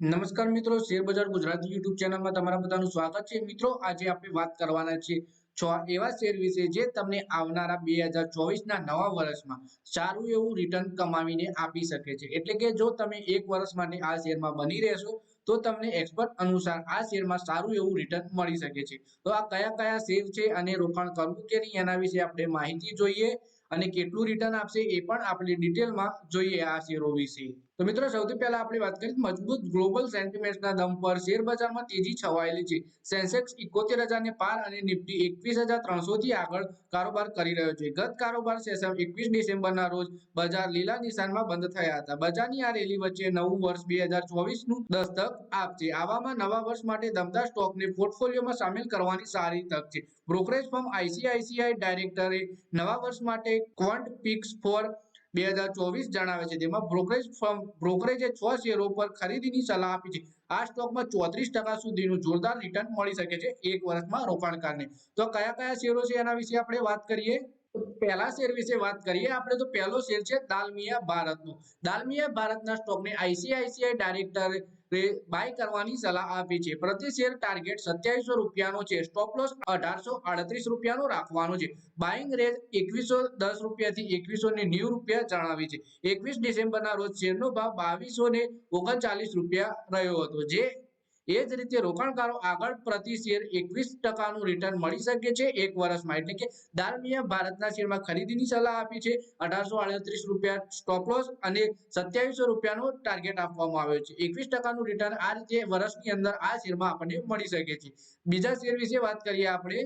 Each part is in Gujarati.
નમસ્કાર મિત્રો, શેર બજાર ગુજરાતી યુટ્યુબ ચેનલમાં તમારા બધાનું સ્વાગત છે. મિત્રો, આજે આપણે વાત કરવાના છે છ એવા શેર વિશે જે તમને આવનારા બે હજાર નવા વર્ષમાં સારું એવું રિટર્ન કમાવીને આપી શકે છે. એટલે કે જો તમે એક વર્ષ માટે આ શેરમાં બની રહેશો, તો તમને એક્સપર્ટ અનુસાર આ શેરમાં સારું એવું રિટર્ન મળી શકે છે. તો આ કયા કયા શેર છે અને રોકાણ કરવું કે નહીં એના વિશે આપણે માહિતી જોઈએ અને કેટલું રિટર્ન આપશે એ પણ આપણે ડિટેલમાં જોઈએ આ શેરો વિશે. તો મિત્રો, સૌથી પહેલા આપણે વાત કરીએ મજબૂત ગ્લોબલ સેન્ટિમેન્ટના દમ પર શેર તેજી છવાયેલી છે. સેન્સેક્સ ઇકોતેર હજારને પાર અને નિફ્ટી એકવીસ હજાર ત્રણસોથી આગળ કારોબાર કરી રહ્યો છે. ગત કારોબાર સેશન એકવીસ ડિસેમ્બરના રોજ બજાર લીલા નિશાનમાં બંધ થયા હતા. બજારની આ રેલી વચ્ચે નવું વર્ષ બે હજાર ચોવીસનું દસ્તક આપશે આવામાં નવા વર્ષ માટે દમદાર સ્ટોકને પોર્ટફોલિયોમાં સામેલ કરવાની સારી તક છે. બ્રોકરેજ ફર્મ આઈસીઆઈસીઆઈ ડાયરેક્ટરે નવા વર્ષ માટે ક્વોન્ટ પિક્સ ફોર બે હજાર ચોવીસ જણાવે છે. તેમાં બ્રોકરેજ ફર્મ બ્રોકરેજે છ શેરો પર ખરીદીની સલાહ આપી છે. આ સ્ટોકમાં ચોત્રીસ ટકા સુધીનું જોરદાર રિટર્ન મળી શકે છે એક વર્ષમાં રોકાણકારને. તો કયા કયા શેરો છે એના વિશે આપણે વાત કરીએ? પહેલા શેર વિશે વાત કરીએ. આપણે તો પહેલો શેર છે દાલમિયા ભારતનો. દાલમિયા ભારતના સ્ટોકને આઈસીઆઈસીઆઈ ડાયરેક્ટરે બાય કરવાની સલાહ આપી છે. પ્રતિ શેર ટાર્ગેટ સત્યાવીસો રૂપિયાનો છે. સ્ટોપ લોસ અઢારસો આડત્રીસ રૂપિયાનો રાખવાનો છે. બાઇંગ રેટ એકવીસો દસ રૂપિયાથી એકવીસો ને નેવું રૂપિયા જણાવી છે. એકવીસ ડિસેમ્બરના રોજ શેરનો ભાવ બાવીસો ને ઓગણચાલીસ રૂપિયા રહ્યો હતો. જે એ જ રીતે રોકાણકારો આગળ પ્રતિ શેર એકવીસ ટકાનું રિટર્ન મળી શકે છે. એક વર્ષમાં એટલે કે દાલમિયા ભારતના શેરમાં ખરીદીની સલાહ આપી છે. અઢારસો આડત્રીસ રૂપિયા સ્ટોપ અને સત્યાવીસો રૂપિયાનો ટાર્ગેટ આપવામાં આવ્યો છે. એકવીસ ટકાનું રિટર્ન આ રીતે વર્ષની અંદર આ શેરમાં આપણને મળી શકે છે. બીજા શેર વિશે વાત કરીએ આપણે,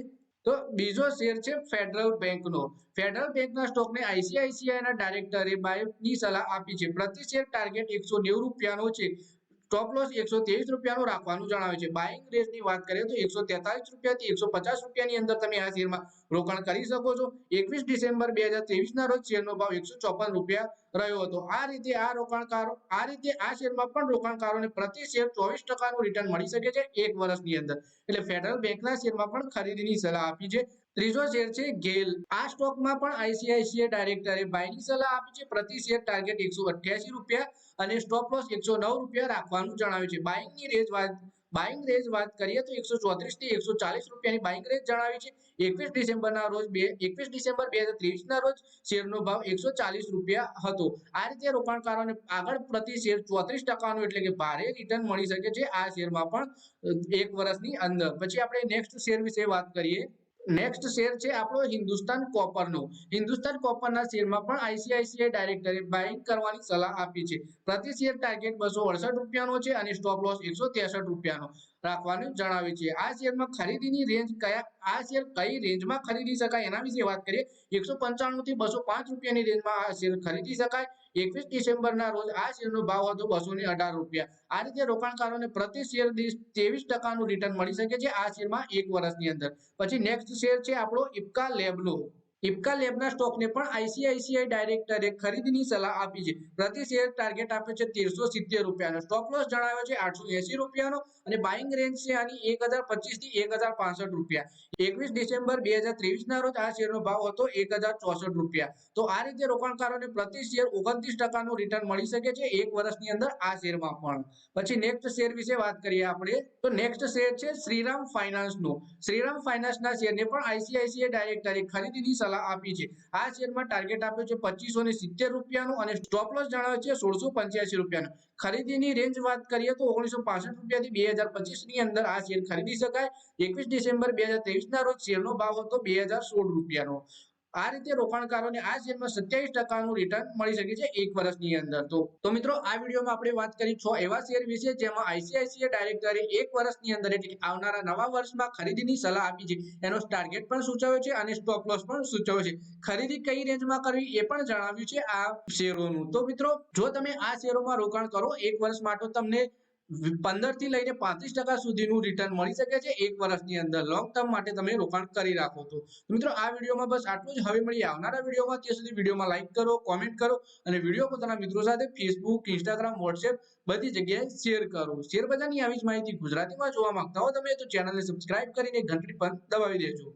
તો બીજો શેર છે ફેડરલ બેંકનો ફેડરલ બેંકના સ્ટોકને આઈસીઆઈસીઆઈના ડાયરેક્ટરે બાયની સલાહ આપી છે. પ્રતિ શેર ટાર્ગેટ એકસો નેવું રૂપિયાનો છે. સ્ટોપ લોસ એકસો ત્રેવીસ રૂપિયાનું રાખવાનું જણાવે છે. બાઇંગ રેટની વાત કરીએ તો એકસો તેતાલીસ રૂપિયાથી એકસો પચાસ રૂપિયાની અંદર તમે આ શેરમાં રોકાણ કરી શકો છો. એકવીસ ડિસેમ્બર બે હજાર ત્રેવીસના રોજ શેરનો ભાવ એકસો ચોપન રૂપિયા રહ્યો હતો. આ રીતે આ રોકાણકારો આ રીતે આ શેરમાં પણ રોકાણકારોને પ્રતિ શેર ચોવીસ ટકાનું રિટર્ન મળી શકે છે એક વર્ષની અંદર. એટલે ફેડરલ બેંકના શેરમાં પણ ખરીદીની સલાહ આપી છે. ત્રીજો શેર છે ગેલ. આ સ્ટોકમાં પણ આઈસીઆઈસીઆઈ ડાયરેક્ટરે બાયની સલાહ આપી છે. પ્રતિ શેર ટાર્ગેટ એકસો રૂપિયા અને સ્ટોપ લોસ એકસો નવ રૂપિયા રાખવાનું જણાવ્યું છે. બાઇંગની રેન્જ વાત બાઇંગ રેન્જ વાત કરીએ તો એકસો ચોત્રીસથી એકસો ચાલીસ રૂપિયાની બાઇંગ રેન્જ જણાવી છે. એકવીસ ડિસેમ્બરના રોજ બે, એકવીસ ડિસેમ્બર બે હજાર ત્રેવીસના રોજ શેરનો ભાવ એકસો ચાલીસ રૂપિયા હતો. આ રીતે રોકાણકારોને આગળ પ્રતિ શેર ચોત્રીસ ટકાનું એટલે કે ભારે રિટર્ન મળી શકે છે. આ શેરમાં પણ એક વર્ષની અંદર. પછી આપણે નેક્સ્ટ શેર વિશે વાત કરીએ. નેક્સ્ટ શેર છે આપણો હિન્દુસ્તાન કોપરનો હિન્દુસ્તાન કોપરના શેરમાં પણ આઈસીઆઈસીઆઈ ડાયરેક્ટરે બાઇંગ કરવાની સલાહ આપી છે. પ્રતિ શેર ટાર્ગેટ બસો અડસઠ રૂપિયાનો છે અને સ્ટોપ લોસ એકસો ત્રેસઠ રૂપિયાનો. રાખવાનું જણાવ્યું છે. આ શેરમાં ખરીદીની રેન્જ કયા આ શેર કઈ રેન્જમાં ખરીદી શકાય? એના વિશે વાત કરીએ. એકસો પંચાણું થી બસો પાંચ રૂપિયાની રેન્જમાં આ શેર ખરીદી શકાય. એકવીસ ડિસેમ્બરના રોજ આ શેરનો ભાવ હતો બસો ને અઢાર રૂપિયા. આ રીતે રોકાણકારોને પ્રતિ શેર દીઠ ત્રેવીસ ટકાનું રિટર્ન મળી શકે છે આ શેરમાં એક વર્ષની અંદર. પછી નેક્સ્ટ શેર છે આપણો ઇપકા લેબનો. ઇપ્કા લેબના સ્ટોકને પણ આઈસીઆઈસીઆઈ ડાયરેક્ટરે ખરીદીની સલાહ આપી છે. પ્રતિ શેર ટાર્ગેટ આપ્યો છે તેરસો સિત્તેર રૂપિયાનો. સ્ટોક લોસ જણાવ્યો છે આઠસો એસી રૂપિયાનો અને બાઇંગ રેન્જ છે આની એક હજાર પચીસથી એક હજાર પાસઠ રૂપિયા. એકવીસ ડિસેમ્બર બે હજાર ત્રેવીસ ના રોજ આ શેરનો ભાવ હતો એક હજાર ચોસઠ રૂપિયા. તો આ રીતે રોકાણકારોને પ્રતિ શેર ઓગણત્રીસ ટકાનું રિટર્ન મળી શકે છે એક વર્ષની અંદર આ શેરમાં પણ. પછી નેક્સ્ટ શેર વિશે વાત કરીએ આપણે. તો નેક્સ્ટ શેર છે શ્રીરામ ફાઇનાન્સનો. શ્રીરામ ફાઇનાન્સના શેરને પણ આઈસીઆઈસીઆઈ ડાયરેક્ટરે ખરીદીની સલાહ આપી છે. આ શેરમાં ટાર્ગેટ આપ્યો છે પચીસો ને સિત્તેર રૂપિયાનું અને સ્ટોપ જણાવે છે સોળસો પંચ્યાસી રૂપિયાનું. ખરીદીની રેન્જ વાત કરીએ તો ઓગણીસો પાસઠ રૂપિયાથી બે હજાર પચીસની અંદર આ શેર ખરીદી શકાય. એકવીસ ડિસેમ્બર બે હજાર ના રોજ શેરનો ભાવ હતો બે હજાર સોળ રૂપિયાનો. આ રીતે રોકાણકારોને આ શેરમાં સત્યાવીસ ટકાનું રિટર્ન મળી શકે છે એક વર્ષની અંદર. તો તો મિત્રો, આ વિડીયોમાં આપણે વાત કરી છ એવા શેર વિશે જેમાં આઈસીઆઈસીઆઈ ડાયરેક્ટરે એક વર્ષની અંદર એટલે આવનારા નવા વર્ષમાં ખરીદીની સલાહ આપી છે. એનો ટાર્ગેટ પણ સૂચવ્યો છે અને સ્ટોપ લોસ પણ સૂચવ્યો છે. ખરીદી કઈ રેન્જમાં કરવી એ પણ જણાવ્યું છે આ શેરોનું. તો મિત્રો, જો તમે આ શેરોમાં રોકાણ કરો એક વર્ષ માટે તમને પંદરથી લઈને પાંત્રીસ ટકા સુધીનું રિટર્ન મળી શકે છે એક વર્ષની અંદર. લોંગ ટર્મ માટે તમે રોકાણ કરી રાખો તો. મિત્રો, આ વિડીયોમાં બસ આટલું જ. હવે મળી આવનારા વિડીયોમાં. ત્યાં સુધી વિડીયોમાં લાઇક કરો કોમેન્ટ કરો અને વીડિયો પોતાના મિત્રો સાથે ફેસબુક ઇન્સ્ટાગ્રામ વોટ્સએપ બધી જગ્યાએ શેર કરો. શેર બજારની આવી જ માહિતી ગુજરાતીમાં જોવા માંગતા હો તમે તો ચેનલને સબસ્ક્રાઇબ કરીને ઘંટડી પણ દબાવી દેજો.